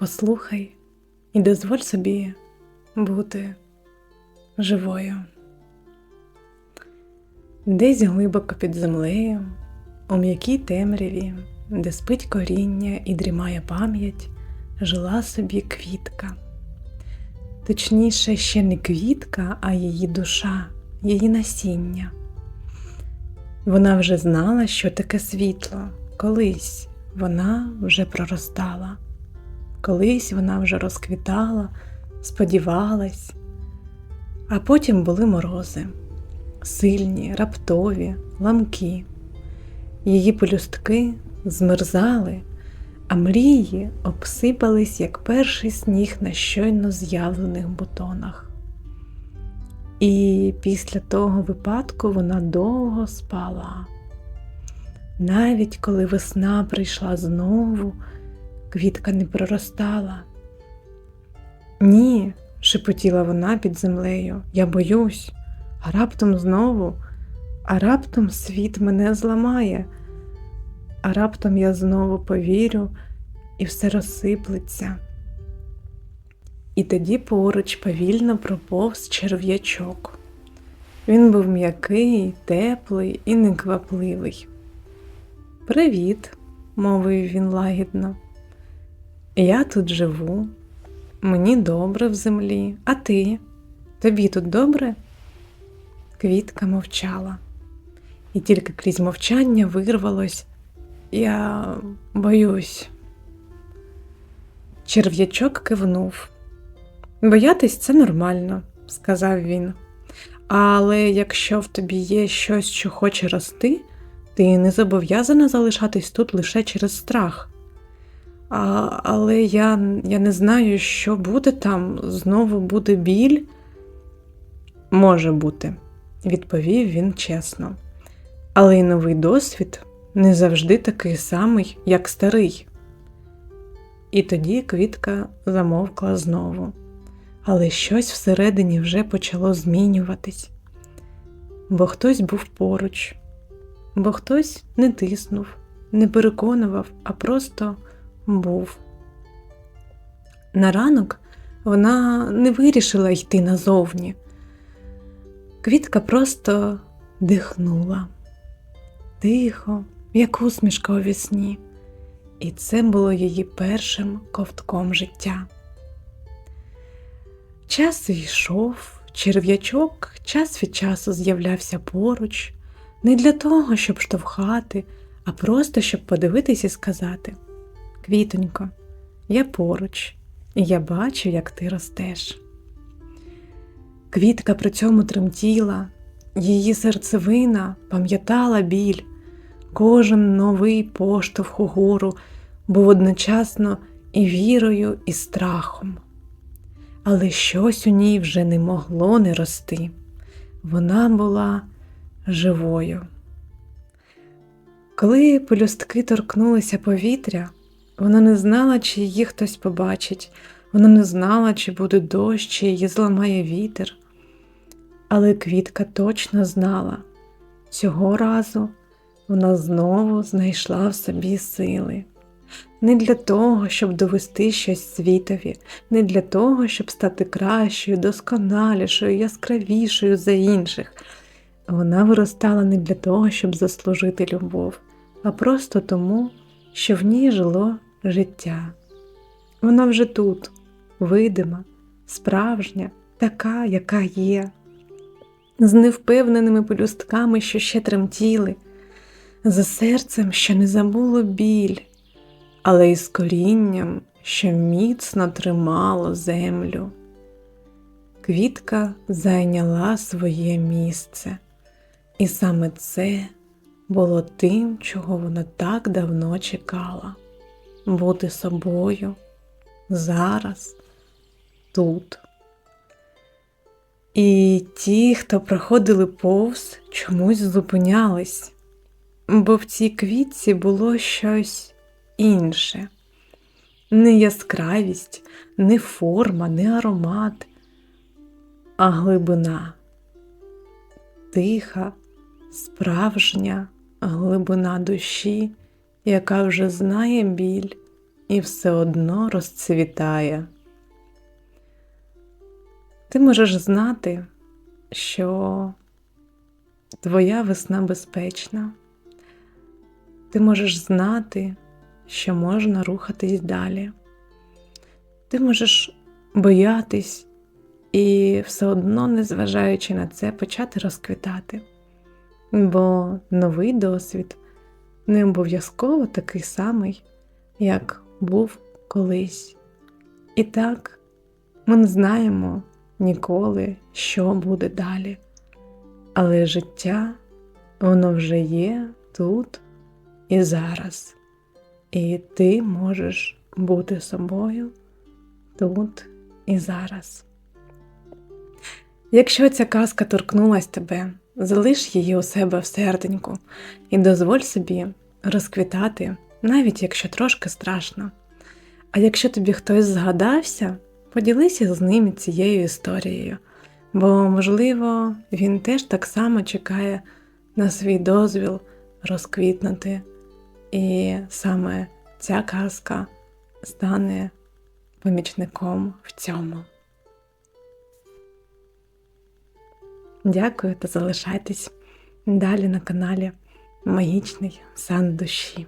послухай і дозволь собі бути живою. Десь глибоко під землею, у м'якій темряві, де спить коріння і дрімає пам'ять, жила собі квітка. Точніше, ще не квітка, а її душа, її насіння. Вона вже знала, що таке світло, колись вона вже проростала, колись вона вже розквітала, сподівалась, а потім були морози, сильні, раптові, ламкі. Її пелюстки змерзали, а мрії обсипались, як перший сніг на щойно з'явлених бутонах. І після того випадку вона довго спала. Навіть коли весна прийшла знову, квітка не проростала. Ні, шепотіла вона під землею, я боюсь, а раптом знову, а раптом світ мене зламає, а раптом я знову повірю і все розсиплеться. І тоді поруч повільно проповз черв'ячок. Він був м'який, теплий і неквапливий. Привіт, мовив він лагідно. Я тут живу, мені добре в землі, а ти? Тобі тут добре? Квітка мовчала, і тільки крізь мовчання вирвалось Я боюсь. Черв'ячок кивнув. Боятись це нормально, сказав він. Але якщо в тобі є щось, що хоче рости, ти не зобов'язана залишатись тут лише через страх. А, Але я, я не знаю, що буде там, знову буде біль. Може бути, відповів він чесно. Але й новий досвід не завжди такий самий, як старий. І тоді квітка замовкла знову але щось всередині вже почало змінюватись, бо хтось був поруч, бо хтось не тиснув, не переконував, а просто був. На ранок вона не вирішила йти назовні. Квітка просто дихнула, тихо, як усмішка у вісні, і це було її першим ковтком життя. Час йшов, черв'ячок час від часу з'являвся поруч, не для того, щоб штовхати, а просто щоб подивитись і сказати: Квітонько, я поруч, і я бачу, як ти ростеш. Квітка при цьому тремтіла, її серцевина пам'ятала біль, кожен новий поштовх угору був одночасно і вірою, і страхом але щось у ній вже не могло не рости. Вона була живою. Коли пелюстки торкнулися повітря, вона не знала, чи її хтось побачить, вона не знала, чи буде дощ, чи її зламає вітер. Але квітка точно знала, цього разу вона знову знайшла в собі сили не для того, щоб довести щось світові, не для того, щоб стати кращою, досконалішою, яскравішою за інших. Вона виростала не для того, щоб заслужити любов, а просто тому, що в ній жило життя. Вона вже тут, видима, справжня, така, яка є, з невпевненими пелюстками, що ще тремтіли, за серцем, що не забуло біль але й з корінням, що міцно тримало землю. Квітка зайняла своє місце, і саме це було тим, чого вона так давно чекала бути собою зараз, тут. І ті, хто проходили повз, чомусь зупинялись, бо в цій квітці було щось інше. Не яскравість, не форма, не аромат, а глибина, тиха, справжня глибина душі, яка вже знає біль і все одно розцвітає. Ти можеш знати, що твоя весна безпечна. Ти можеш знати, що можна рухатись далі. Ти можеш боятись і все одно, незважаючи на це, почати розквітати. Бо новий досвід не обов'язково такий самий, як був колись. І так, ми не знаємо ніколи, що буде далі. Але життя, воно вже є тут і зараз. І ти можеш бути собою тут і зараз. Якщо ця казка торкнулась тебе, залиш її у себе в серденьку і дозволь собі розквітати, навіть якщо трошки страшно. А якщо тобі хтось згадався, поділися з ним цією історією, бо, можливо, він теж так само чекає на свій дозвіл розквітнути, і саме ця казка стане помічником в цьому. Дякую та залишайтесь далі на каналі Магічний сан душі.